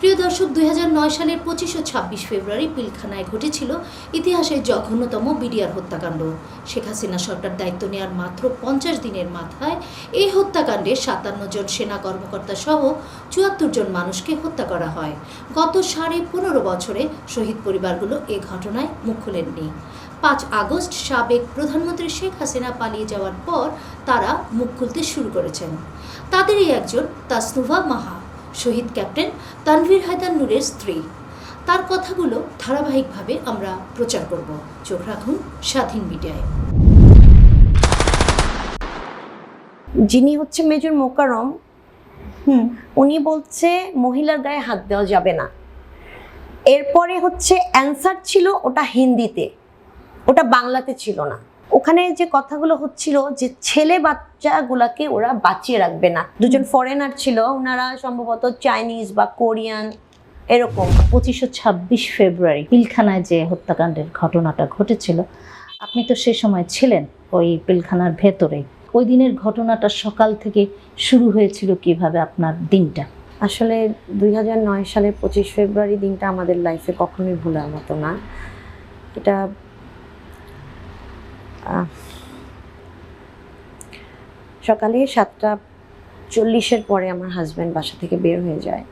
প্রিয় দর্শক, দুই হাজার নয় সালের পঁচিশ ও ছাব্বিশ ফেব্রুয়ারি পিলখানায় ঘটেছিল ইতিহাসের জঘন্যতম বিডিআর হত্যাকাণ্ড। শেখ হাসিনা সরকার দায়িত্ব নেওয়ার মাত্র পঞ্চাশ দিনের মাথায় এই হত্যাকাণ্ডে সাতান্ন জন সেনা কর্মকর্তা সহ চুয়াত্তর জন মানুষকে হত্যা করা হয়। গত সাড়ে পনেরো বছরে শহীদ পরিবারগুলো এ ঘটনায় মুখ খোলেননি। পাঁচ আগস্ট সাবেক প্রধানমন্ত্রী শেখ হাসিনা পালিয়ে যাওয়ার পর তারা মুখ খুলতে শুরু করেছেন। তাদেরই একজন তাসনুভা মাহা। শহীদ ক্যাপ্টেন তানভীর হায়দার নূরের স্ত্রী। তার কথাগুলো ধারাবাহিকভাবে আমরা প্রচার করব। চোখ রাখুন স্বাধীন মিডিয়ায়। যিনি হচ্ছে মেজর মোকারম উনি বলছে মহিলার গায়ে হাত দেওয়া যাবে না। এরপরে হচ্ছে অ্যান্সার ছিল ওটা হিন্দিতে, ওটা বাংলাতে ছিল না। ওখানে যে কথাগুলো হচ্ছিল যে ছেলে বাচ্চাগুলাকে ওরা বাঁচিয়ে রাখবে না। দুজন ফরেনার ছিল ওনারা সম্ভবত চাইনিজ বা কোরিয়ান এরকম। পঁচিশশো ছাব্বিশ ফেব্রুয়ারি পিলখানায় যে হত্যাকাণ্ডের ঘটনাটা ঘটেছিল আপনি তো সে সময় ছিলেন ওই পিলখানার ভেতরে ওই দিনের ঘটনাটা সকাল থেকে শুরু হয়েছিল কীভাবে আপনার দিনটা? আসলে দুই হাজার নয় সালের পঁচিশ ফেব্রুয়ারি দিনটা আমাদের লাইফে কখনোই ভোলার মতো না। এটা সকালে সাতটা চল্লিশের পরে আমার হাজব্যান্ড বাসা থেকে বের হয়ে যায়।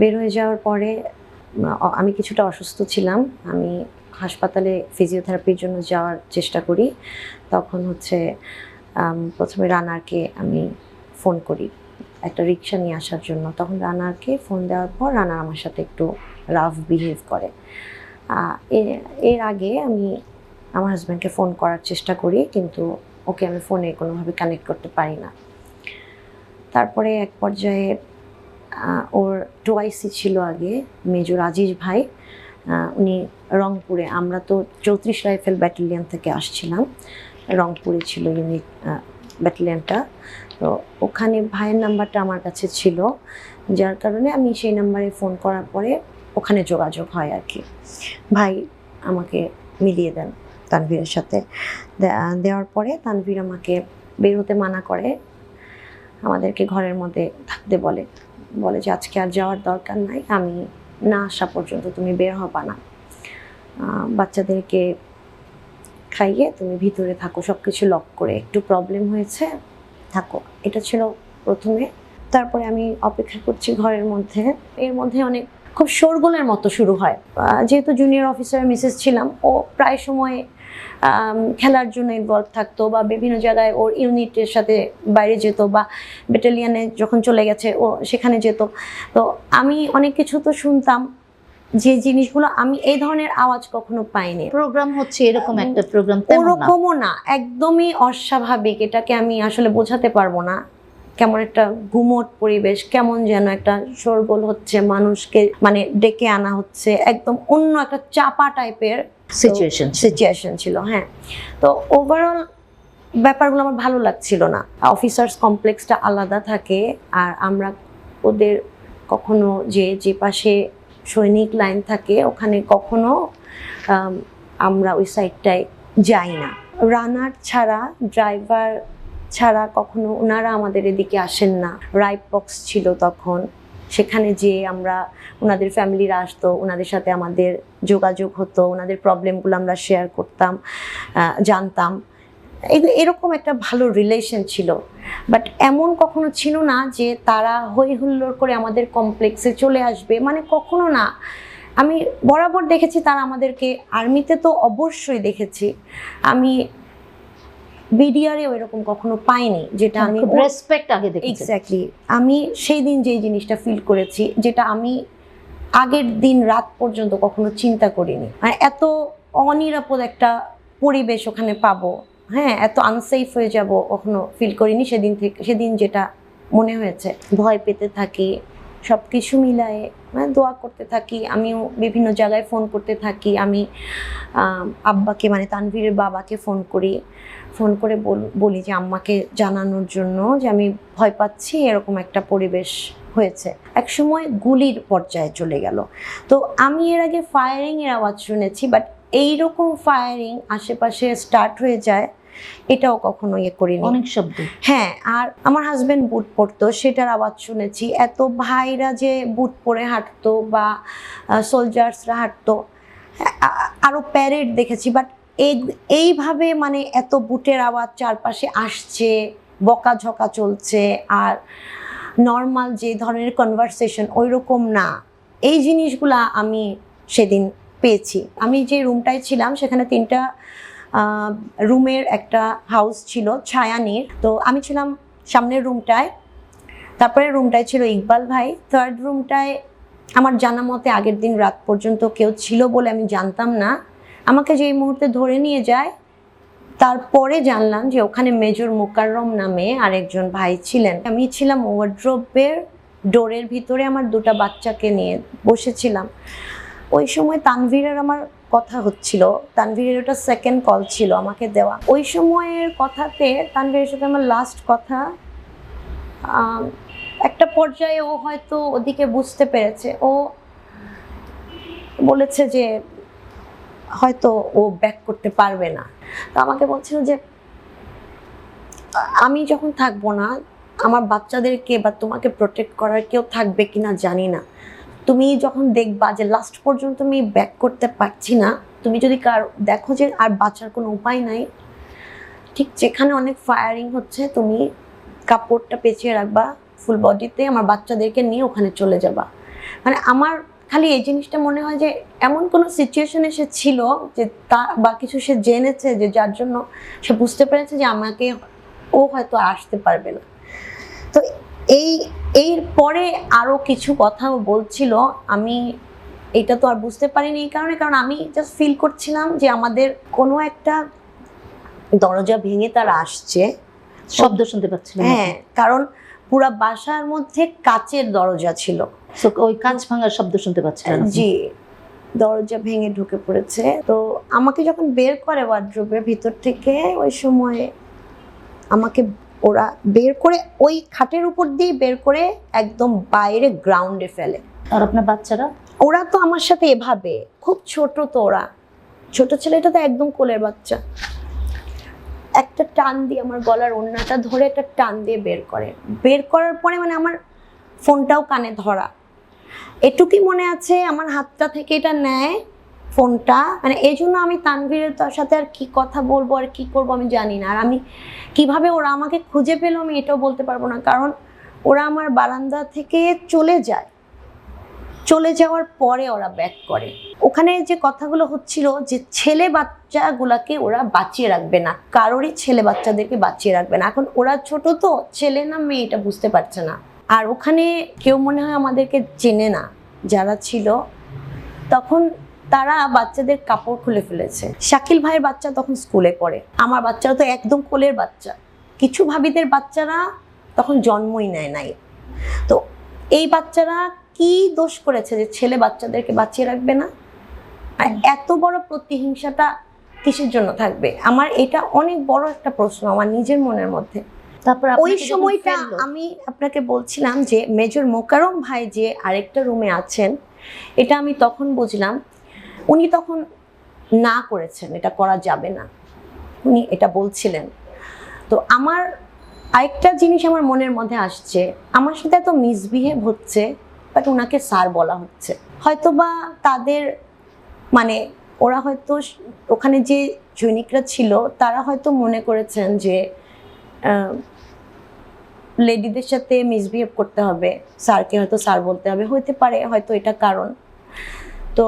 বের হয়ে যাওয়ার পরে আমি কিছুটা অসুস্থ ছিলাম। আমি হাসপাতালে ফিজিওথেরাপির জন্য যাওয়ার চেষ্টা করি। তখন হচ্ছে প্রথমে রানারকে আমি ফোন করি। একটা রিক্সা নিয়ে আসার জন্য। তখন রানারকে ফোন দেওয়ার পর রানার আমার সাথে একটু রাফ বিহেভ করে। এর আগে আমি আমার হাজব্যান্ডকে ফোন করার চেষ্টা করি, কিন্তু ওকে আমি ফোনে কোনোভাবে কানেক্ট করতে পারি না। তারপরে এক পর্যায়ে ওর টোয়াইসি ছিল আগে মেজর আজিজ ভাই উনি রংপুরে, আমরা তো চৌত্রিশ রাইফেল ব্যাটালিয়ান থেকে আসছিলাম। রংপুরে ছিল ইউনিট ব্যাটালিয়নটা তো ওখানে ভাইয়ের নাম্বারটা আমার কাছে ছিল, যার কারণে আমি সেই নাম্বারে ফোন করার পরে ওখানে যোগাযোগ হয় আর কি। ভাই আমাকে মিলিয়ে দেন। তানভীরের সাথে। দেওয়ার পরে তানভীর আমাকে বের হতে মানা করে, আমাদেরকে ঘরের মধ্যে থাকতে বলে। বলে যে, আজকে আর যাওয়ার দরকার নাই, আমি না আসা পর্যন্ত তুমি বের হবা না। বাচ্চাদেরকে খাইয়ে তুমি ভিতরে থাকো সব কিছু লক করে। একটু প্রবলেম হয়েছে, থাকো। এটা ছিল প্রথমে। তারপরে আমি অপেক্ষা করছি ঘরের মধ্যে। এর মধ্যে অনেক, খুব শোরগোলের মতো শুরু হয়। যেহেতু জুনিয়র অফিসার মিসেস ছিলাম, ও প্রায় সময় খেলার জন্য ইনভলভ থাকতো বা বিভিন্ন জায়গায় ওর ইউনিটের সাথে বাইরে যেত বা ব্যাটালিয়ানে যখন চলে গেছে ও সেখানে যেত। তো আমি অনেক কিছু তো শুনতাম যে জিনিসগুলো আমি এই ধরনের আওয়াজ কখনো পাইনি। প্রোগ্রাম হচ্ছে এরকম একটা প্রোগ্রাম ওরকমও না একদমই অস্বাভাবিক এটাকে আমি আসলে বোঝাতে পারব না। কেমন একটা গুমট পরিবেশ কেমন যেন একটা শোরগোল হচ্ছে মানুষকে মানে ডেকে আনা হচ্ছে একদম অন্য একটা চাপা টাইপের সিচুয়েশন সিচুয়েশন ছিল হ্যাঁ। তো ওভারঅল ব্যাপারগুলো আমার ভালো লাগছিল না। অফিসার্স কমপ্লেক্সটা আলাদা থাকে আর আমরা ওদের কখনো যে যে পাশে সৈনিক লাইন থাকে ওখানে কখনো আমরা ওই সাইডটায় যাই না। রানার ছাড়া ড্রাইভার ছাড়া কখনো ওনারা আমাদের এদিকে আসেন না। রাইপ বক্স ছিল তখন। সেখানে যে আমরা ওনাদের ফ্যামিলিরা আসতো, ওনাদের সাথে আমাদের যোগাযোগ হতো, ওনাদের প্রবলেমগুলো আমরা শেয়ার করতাম জানতাম। এরকম একটা ভালো রিলেশন ছিল। বাট এমন কখনো ছিল না যে তারা হই হুল্লোড় করে আমাদের কমপ্লেক্সে চলে আসবে। মানে কখনো না। আমি বরাবর দেখেছি তারা আমাদেরকে আর্মিতে তো অবশ্যই দেখেছি। আমি বিডিআরেও এরকম কখনো পাইনি যেটা আমি রেসপেক্ট আগে দেখেছি। এক্স্যাক্টলি আমি সেই দিন যেই জিনিসটা ফিল করেছি যেটা আমি আগের দিন রাত পর্যন্ত কখনো চিন্তা করিনি। মানে এত অনিরাপদ একটা পরিবেশ ওখানে পাবো হ্যাঁ এত আনসেফ হয়ে যাব কখনো ফিল করিনি সেদিন থেকে সেদিন যেটা মনে হয়েছে। ভয় পেতে থাকি সব কিছু মিলায়ে মানে দোয়া করতে থাকি। আমিও বিভিন্ন জায়গায় ফোন করতে থাকি। আমি আব্বাকে মানে তানভীরের বাবাকে ফোন করি। ফোন করে বল- যে আম্মাকে জানানোর জন্য যে আমি ভয় পাচ্ছি, এরকম একটা পরিবেশ হয়েছে। এক সময় গুলির পর্যায়ে চলে গেল। তো আমি এর আগে ফায়ারিংয়ের আওয়াজ শুনেছি বাট এইরকম ফায়ারিং আশেপাশে স্টার্ট হয়ে যায় এটাও কখনো ইয়ে করিনি। অনেক শব্দ। হ্যাঁ আর আমার হাজবেন্ড বুট পরতো সেটার আওয়াজ শুনেছি। এত ভাইরা যে বুট পরে হাঁটতো বা সোলজার্সরা হাঁটতো আ- আরও প্যারেড দেখেছি বাট এই এইভাবে মানে এত বুটের আওয়াজ চারপাশে আসছে বকাঝকা চলছে আর নর্মাল যে ধরনের কনভারসেশন ওই রকম না। এই জিনিসগুলা আমি সেদিন পেয়েছি। আমি যে রুমটায় ছিলাম সেখানে তিনটা রুমের একটা হাউস ছিল, ছায়ানির। তো আমি ছিলাম সামনের রুমটায় তারপরে রুমটায় ছিল ইকবাল ভাই। থার্ড রুমটায় আমার জানা মতে আগের দিন রাত পর্যন্ত কেউ ছিল বলে আমি জানতাম না। আমাকে যে এই মুহূর্তে ধরে নিয়ে যায়, তারপরে জানলাম যে ওখানে মেজর মোকাররম নামে আরেকজন ভাই ছিলেন। আমি ছিলাম ওয়ার্ড্রোবের ডোরের ভিতরে, আমার দুটো বাচ্চাকে নিয়ে বসেছিলাম। ওই সময় তানভীরের আমার কথা হচ্ছিল। তানভীরের ওটা সেকেন্ড কল ছিল আমাকে দেওয়া। ওই সময়ের কথাতে তানভীরের সাথে আমার লাস্ট কথা একটা পর্যায়ে ও হয়তো ওদিকে বুঝতে পেরেছে। ও বলেছে যে হয়তো ও ব্যাক করতে পারবে না। তো আমাকে বলছিল যে, আমি যখন থাকব না, আমার বাচ্চাদেরকে বা তোমাকে প্রোটেক্ট করার কেউ থাকবে কিনা জানি না। তুমি যখন দেখবা যে লাস্ট পর্যন্ত আমি ব্যাক করতে পারছি না, তুমি যদি কার, দেখো যে আর বাঁচার কোনো উপায় নাই, ঠিক যেখানে অনেক ফায়ারিং হচ্ছে, তুমি কাপড়টা পেঁচিয়ে রাখবা ফুল বডিতে আমার বাচ্চাদেরকে নিয়ে ওখানে চলে যাবা। মানে আমার খালি এই জিনিসটা মনে হয় যে এমন কোনো সিচুয়েশনে সে ছিল যে তা বা কিছু সে জেনেছে যে যার জন্য সে বুঝতে পেরেছে যে আমাকে ও হয়তো আসতে পারবে না। তো এই এর পরে আরও কিছু কথা বলছিল আমি এটা তো আর বুঝতে পারিনি এই কারণে কারণ আমি জাস্ট ফিল করছিলাম যে আমাদের কোনো একটা দরজা ভেঙে তারা আসছে। শব্দ শুনতে পাচ্ছিলেন হ্যাঁ কারণ পুরা বাসার মধ্যে কাচের দরজা ছিল। ওই কাঁচ ভাঙার শব্দ শুনতে পাচ্ছিলেন আপনি? জি দরজা ভেঙে ঢুকে পড়েছে। তো আমাকে যখন বের করে ওয়ার্ড্রোবের ভিতর থেকে ওই সময় আমাকে ওরা বের করে ওই খাটের উপর দিয়ে বের করে একদম বাইরে গ্রাউন্ডে ফেলে। আর আপনার বাচ্চারা? ওরা তো আমার সাথে এভাবে। খুব ছোট তো ওরা। ছোট ছেলেটা তো একদম কোলের বাচ্চা। একটা টান দিয়ে আমার গলার ওড়নাটা ধরে একটা টান দিয়ে বের করে। বের করার পরে মানে আমার ফোনটাও কানে ধরা। এটুকুই মনে আছে আমার হাতটা থেকে এটা নেয় ফোনটা। মানে এই জন্য আমি তানভীরের তার সাথে আর কি কথা বলব, আর কি করব আমি জানি না। আর আমি কীভাবে ওরা আমাকে খুঁজে পেল আমি এটাও বলতে পারব না। কারণ ওরা আমার বারান্দা থেকে চলে যায়। চলে যাওয়ার পরে ওরা ব্যাক করে। ওখানে যে কথাগুলো হচ্ছিল যে ছেলে বাচ্চাগুলাকে ওরা বাঁচিয়ে রাখবে না। কারোরই ছেলে বাচ্চাদেরকে বাঁচিয়ে রাখবে না। এখন ওরা ছোট তো, ছেলে না মেয়ে এটা বুঝতে পারছে না। আর ওখানে কেউ মনে হয় আমাদেরকে চেনে না। যারা ছিল, তখন তারা বাচ্চাদের কাপড় খুলে ফেলেছে। শাকিল ভাইয়ের বাচ্চা তখন স্কুলে পড়ে। আমার বাচ্চারা তো একদম কোলের বাচ্চা। কিছু ভাবিদের বাচ্চারা তখন জন্মই নেয় নাই। তো এই বাচ্চারা কি দোষ করেছে যে ছেলে বাচ্চাদেরকে বাঁচিয়ে রাখবে না? আর এত বড় প্রতিহিংসাটা কিসের জন্য থাকবে? আমার এটা অনেক বড় একটা প্রশ্ন আমার নিজের মনের মধ্যে। তারপর ওই সময়টা আমি আপনাকে বলছিলাম যে মেজর মোকারম ভাই যে আরেকটা রুমে আছেন এটা আমি তখন বুঝলাম উনি তখন না করেছেন, এটা করা যাবে না। উনি এটা বলছিলেন। তো আমার আরেকটা জিনিস আমার মনের মধ্যে আসছে, আমার সাথে এত মিসবিহেভ হচ্ছে, বাট ওনাকে স্যার বলা হচ্ছে। হয়তো বা তাদের মানে ওরা হয়তো ওখানে যে সৈনিকরা ছিল, তারা হয়তো মনে করেছেন যে লেডিদের সাথে মিসবিহেভ করতে হবে, স্যারকে হয়তো স্যার বলতে হবে। হতে পারে, হয়তো এটা কারণ। তো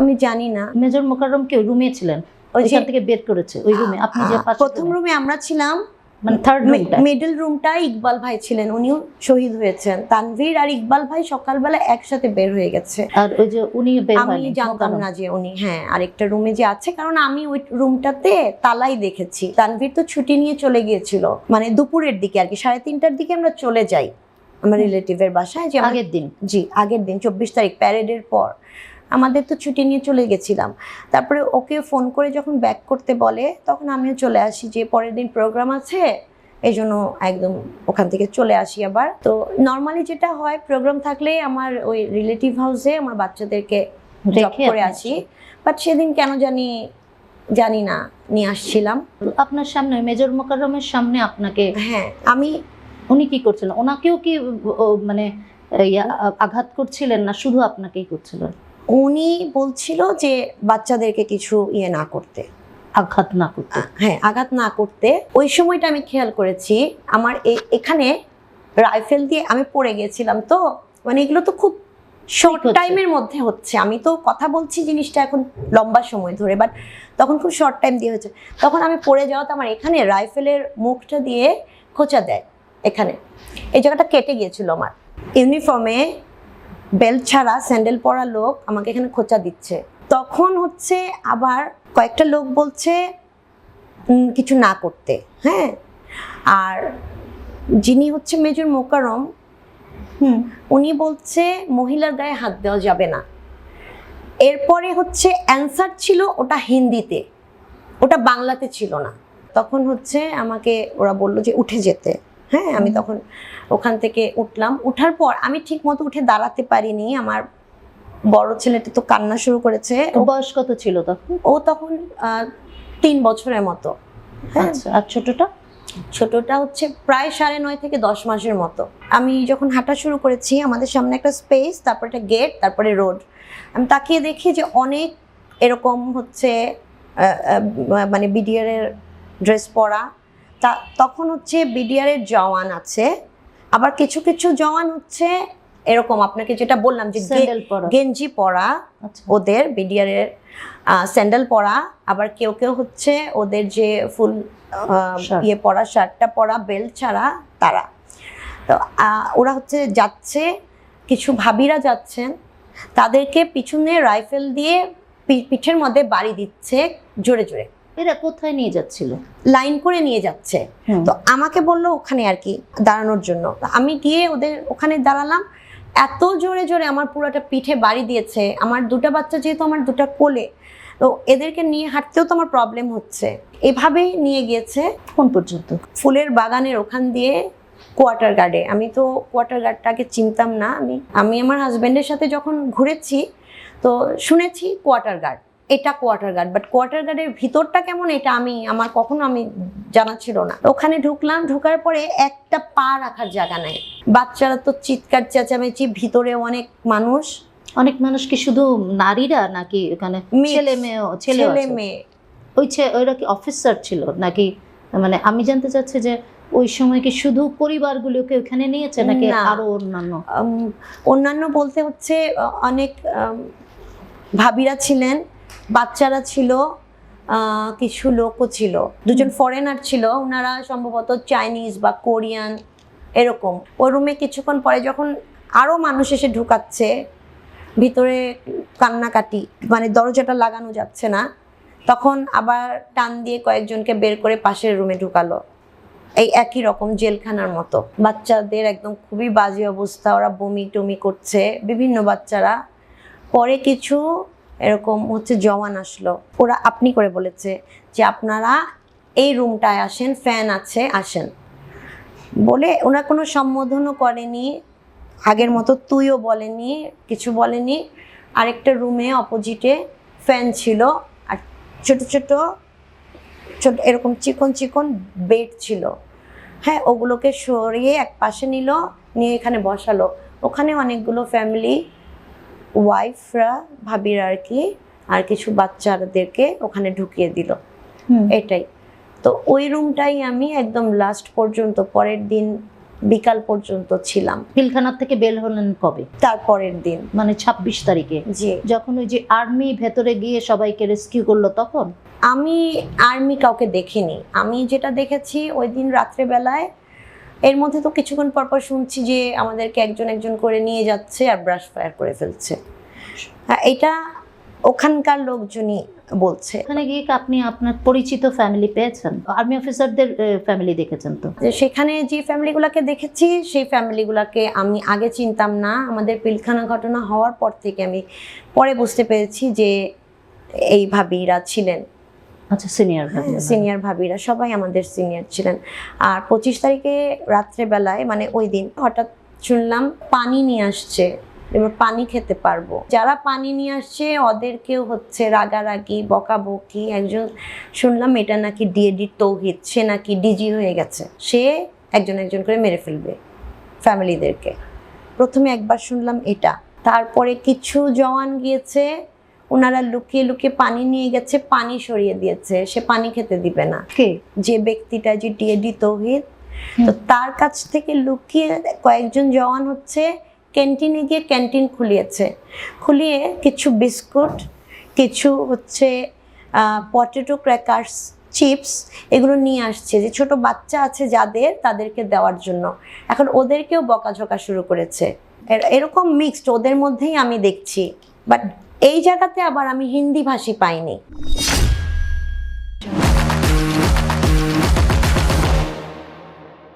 আমি জানি না। মেজর মোকাররম কেউ রুমে ছিলেন? ওইখান থেকে বের করেছে ওই রুমে আপনি যে প্রথম রুমে আমরা ছিলাম। মানে থার্ড রুমটা মিডল রুমটা ইকবাল ভাই ছিলেন উনিও শহীদ হয়েছেন। তানভীর আর ইকবাল ভাই সকালবেলা একসাথে বের হয়ে গেছে। আর ওই যে উনি আমি জানতাম না যে উনি হ্যাঁ আরেকটা রুমে যে আছে কারণ আমি ওই রুমটাতে তালাই দেখেছি। তানভীর তো ছুটি নিয়ে চলে গিয়েছিল। মানে দুপুরের দিকে আর কি সাড়ে তিনটার দিকে আমরা চলে যাই। আমার রিলেটিভের বাসায় যে আগের দিন? জি আগের দিন চব্বিশ তারিখ প্যারেডের পর। আমাদের তো ছুটি নিয়ে চলে গেছিলাম। তারপরে ওকে ফোন করে যখন ব্যাক করতে বলে তখন আমিও চলে আসি যে পরের দিন প্রোগ্রাম আছে এই জন্য একদম ওখান থেকে চলে আসি আবার। তো নর্মালি যেটা হয় প্রোগ্রাম থাকলে আমার ওই রিলেটিভ হাউসে আমার বাচ্চাদেরকে ড্রপ করে আসি। বাট সেদিন কেন জানি জানি না নিয়ে আসছিলাম। আপনার সামনে মেজর মোকাররমের সামনে আপনাকে হ্যাঁ আমি উনি কি করছিলেন? ওনাকেও কি মানে আঘাত করছিলেন না? শুধু আপনাকেই করছিলেন উনি বলছিল যে বাচ্চাদেরকে কিছু ইয়ে না করতে। আঘাত না করতে। হ্যাঁ আঘাত না করতে। ওই সময়টা আমি খেয়াল করেছি আমার এখানে রাইফেল দিয়ে আমি পড়ে গেছিলাম তো মানে এগুলো তো খুব শর্ট টাইমের মধ্যে হচ্ছে। আমি তো কথা বলছি জিনিসটা এখন লম্বা সময় ধরে বাট তখন খুব শর্ট টাইম দিয়ে হয়েছে। তখন আমি পড়ে যাওয়াতে আমার এখানে রাইফেলের মুখটা দিয়ে খোঁচা দেয় এখানে। এই জায়গাটা কেটে গিয়েছিল আমার। ইউনিফর্মে বেল্ট ছাড়া স্যান্ডেল পরা লোক আমাকে এখানে খোঁচা দিচ্ছে। তখন হচ্ছে আবার কয়েকটা লোক বলছে কিছু না করতে। হ্যাঁ? আর যিনি হচ্ছে মেজর মোকারম হুম, উনি বলছে, মহিলার গায়ে হাত দেওয়া যাবে না। এরপরে হচ্ছে অ্যান্সার ছিল ওটা হিন্দিতে, ওটা বাংলাতে ছিল না। তখন হচ্ছে আমাকে ওরা বলল যে, উঠে যেতে। হ্যাঁ আমি তখন ওখান থেকে উঠলাম। উঠার পর আমি ঠিক মতো উঠে দাঁড়াতে পারিনি। আমার বড় ছেলেটা তো কান্না শুরু করেছে। বয়স কত ছিল তখন? ও তখন তিন বছরের মতো। হ্যাঁ। আচ্ছা আর ছোটটা? ছোটটা হচ্ছে প্রায় সাড়ে নয় থেকে দশ মাসের মতো। আমি যখন হাঁটা শুরু করেছি আমাদের সামনে একটা স্পেস তারপর একটা গেট তারপরে রোড। আমি তাকিয়ে দেখি যে অনেক এরকম হচ্ছে মানে বিডিআর এর ড্রেস পরা তা তখন হচ্ছে বিডিআর এর জওয়ান আছে। আবার কিছু কিছু জওয়ান হচ্ছে এরকম আপনাকে যেটা বললাম যে গেঞ্জি পরা আচ্ছা। ওদের বিডিআর এর স্যান্ডেল পরা। আবার কেউ কেউ হচ্ছে ওদের যে ফুল. ইয়ে পরা শার্টটা পরা বেল্ট ছাড়া তারা। তো ওরা হচ্ছে যাচ্ছে কিছু ভাবিরা যাচ্ছেন। তাদেরকে পিছনে রাইফেল দিয়ে পিঠের মধ্যে বাড়ি দিচ্ছে জোরে জোরে। এরা কোথায় নিয়ে যাচ্ছিল? লাইন করে নিয়ে যাচ্ছে। তো আমাকে বলল ওখানে আর কি দাঁড়ানোর জন্য। আমি গিয়ে ওদের ওখানে দাঁড়ালাম। এত জোরে জোরে আমার পুরোটা পিঠে বাড়ি দিয়েছে। আমার দুটো বাচ্চা যেহেতু আমার দুটো কোলে তো এদেরকে নিয়ে হাঁটতেও তো আমার প্রবলেম হচ্ছে। এভাবেই নিয়ে গিয়েছে কোন পর্যন্ত? ফুলের বাগানের ওখান দিয়ে কোয়ার্টার গার্ডে আমি তো কোয়ার্টার গার্ডটাকে চিনতাম না। আমি আমি আমার হাজব্যান্ডের সাথে যখন ঘুরেছি তো শুনেছি কোয়ার্টার গার্ড এটা কোয়ার্টার গার্ড বাট কোয়ার্টার গার্ডের ভিতরটা কেমন এটা আমি আমার কখনো আমি জানা ছিল না। ওখানে ঢুকলাম ঢোকার পরে একটা পা রাখার জায়গা নাই। বাচ্চারা তো চিৎকার চেঁচামেচি ভিতরে অনেক মানুষ। অনেক মানুষ কি শুধু নারীরা নাকি ওখানে. ছেলে মেয়ে ছেলে মেয়ে। ওই ছে- ওরা কি অফিসার ছিল নাকি? মানে আমি জানতে চাচ্ছি যে ওই সময় কি শুধু পরিবারগুলোকে ওখানে নিয়েছে নাকি। আরও অন্যান্য? অন্যান্য বলতে হচ্ছে অনেক ভাবিরা ছিলেন। বাচ্চারা ছিল কিছু লোকও ছিল। দুজন ফরেনার ছিল ওনারা সম্ভবত চাইনিজ বা কোরিয়ান এরকম। ওই রুমে কিছুক্ষণ পরে যখন আরও মানুষ এসে ঢুকাচ্ছে, ভিতরে কান্নাকাটি মানে দরজাটা লাগানো যাচ্ছে না, তখন আবার টান দিয়ে কয়েকজনকে বের করে পাশের রুমে ঢুকালো। এই একই রকম জেলখানার মতো। বাচ্চাদের একদম খুবই বাজে অবস্থা, ওরা বমি টমি করছে। বিভিন্ন বাচ্চারা পরে কিছু এরকম হচ্ছে জওয়ান আসলো। ওরা আপনি করে বলেছে যে আপনারা এই রুমটায় আসেন, ফ্যান আছে, আসেন। বলে ওরা কোনো সম্বোধনও করেনি, আগের মতো তুইও বলেনি, কিছু বলেনি। আরেকটা রুমে অপোজিটে ফ্যান ছিল আর ছোট ছোট ছোট এরকম চিকন চিকন বেড ছিল। হ্যাঁ ওগুলোকে সরিয়ে এক পাশে নিল, নিয়ে এখানে বসালো। ওখানে অনেকগুলো ফ্যামিলি ওয়াইফরা ভাবিরা আর কি আর কিছু বাচ্চাদেরকে ওখানে ঢুকিয়ে দিল। এটাই। তো ওই রুমটাই আমি একদম লাস্ট পর্যন্ত পরের দিন বিকাল পর্যন্ত ছিলাম। পিলখানার থেকে বের হলেন কবে? তারপরের দিন। মানে ছাব্বিশ তারিখে? জি। যখন ওই যে আর্মি ভেতরে গিয়ে সবাইকে রেস্কিউ করল তখন? আমি আর্মি কাউকে দেখিনি। আমি যেটা দেখেছি ওই দিন রাত্রেবেলায় এর মধ্যে তো কিছুক্ষণ পর পর শুনছি যে আমাদেরকে একজন একজন করে নিয়ে যাচ্ছে আর ব্রাশ ফায়ার করে ফেলছে। হ্যাঁ, এটা ওখানকার লোকজনই বলছে। ওখানে গিয়ে আপনি আপনার পরিচিত ফ্যামিলি পেয়েছেন? আর্মি অফিসারদের ফ্যামিলি দেখেছেন তো? সেখানে যে ফ্যামিলিগুলোকে দেখেছি সেই ফ্যামিলিগুলোকে আমি আগে চিনতাম না। আমাদের পিলখানা ঘটনা হওয়ার পর থেকে আমি পরে বুঝতে পেরেছি যে এই ভাবিরা ছিলেন। আচ্ছা সিনিয়র সিনিয়র ভাবিরা সবাই আমাদের সিনিয়র ছিলেন। আর পঁচিশ তারিখে রাত্রেবেলায় মানে ওই দিন হঠাৎ শুনলাম পানি নিয়ে আসছে এবার পানি খেতে পারব। যারা পানি নিয়ে আসছে ওদেরকেও হচ্ছে রাগারাগি বকাবকি একজন শুনলাম এটা নাকি ডিএডি তৌহিদ সে নাকি ডিজি হয়ে গেছে। সে একজন একজন করে মেরে ফেলবে ফ্যামিলিদেরকে প্রথমে একবার শুনলাম এটা। তারপরে কিছু জওয়ান গিয়েছে ওনারা লুকিয়ে লুকিয়ে পানি নিয়ে গেছে পানি সরিয়ে দিয়েছে। সে পানি খেতে দিবে না। যে ব্যক্তিটা যে ডিএডি তৌহিদ। তো তার কাছ থেকে লুকিয়ে কয়েকজন জওয়ান হচ্ছে ক্যান্টিনে গিয়ে ক্যান্টিন খুলিয়েছে। খুলিয়ে কিছু বিস্কুট কিছু হচ্ছে পটেটো ক্র্যাকার্স চিপস এগুলো নিয়ে আসছে। যে ছোট বাচ্চা আছে যাদের তাদেরকে দেওয়ার জন্য। এখন ওদেরকেও বকাঝকা শুরু করেছে। এর- এরকম মিক্সড ওদের মধ্যেই আমি দেখছি। বাট এই জায়গাতে আবার আমি হিন্দি ভাষী পাইনি।